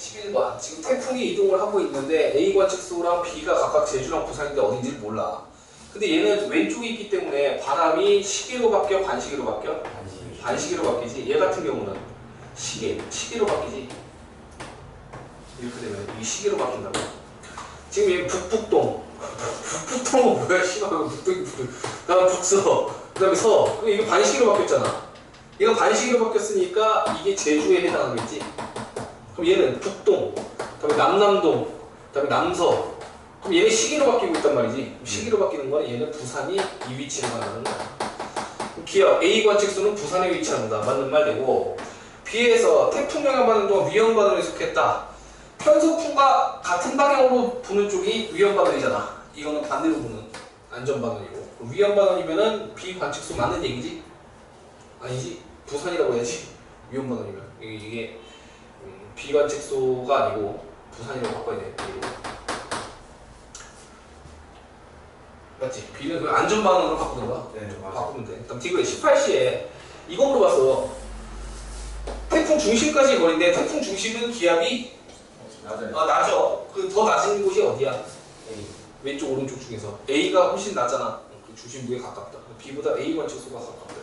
11번 지금 태풍이 이동을 하고 있는데 A 관측소랑 B가 각각 제주랑 부산인데 어딘지 몰라. 근데 얘는 왼쪽에 있기 때문에 바람이 시계로 바뀌어 반시계로 바뀌어? 반시. 반시계로 바뀌지. 얘 같은 경우는 시계, 시계로 바뀌지. 이렇게 되면 이 시계로 바뀐다고. 지금 얘 북북동. 북북동은 뭐야 씨발. 북동이 북동. 그 다음 북서. 그 다음에 서. 그럼 이게 반시계로 바뀌었잖아. 얘가 반시계로 바뀌었으니까 이게 제주에 해당하겠지 그럼 얘는 북동 그 다음에 남남동 그 다음에 남서. 그럼 얘는 시계로 바뀌고 있단 말이지. 그럼 시계로 바뀌는 거는 얘는 부산이 이 위치에 간다는 거야. 기억 A 관측소는 부산에 위치한다. 맞는 말 되고. B에서 태풍 영향 받는 동안 위험 반원에 속했다. 편서풍과 같은 방향으로 부는 쪽이 위험 반원이잖아. 이거는 반대로 부는 안전 반원이고. 그럼 위험 반원이면은 B 관측소 맞는 얘기지? 아니지? 부산이라고 해야지. 위험 반원이면. 이게, B 관측소가 아니고 부산이라고 바꿔야 돼. 맞지 B는 그 안전 반원으로 바꾸는 거야 네, 맞아. 바꾸면 돼. 그다음 디그레 18시에 이거 물어봤어. 태풍 중심까지 거리인데 태풍 중심은 기압이 맞아요. 아, 낮아. 그 더 낮은 곳이 어디야? A. 왼쪽 오른쪽 중에서 A가 훨씬 낮잖아. 그 중심부에 가깝다. B보다 A 관측소가 가깝다.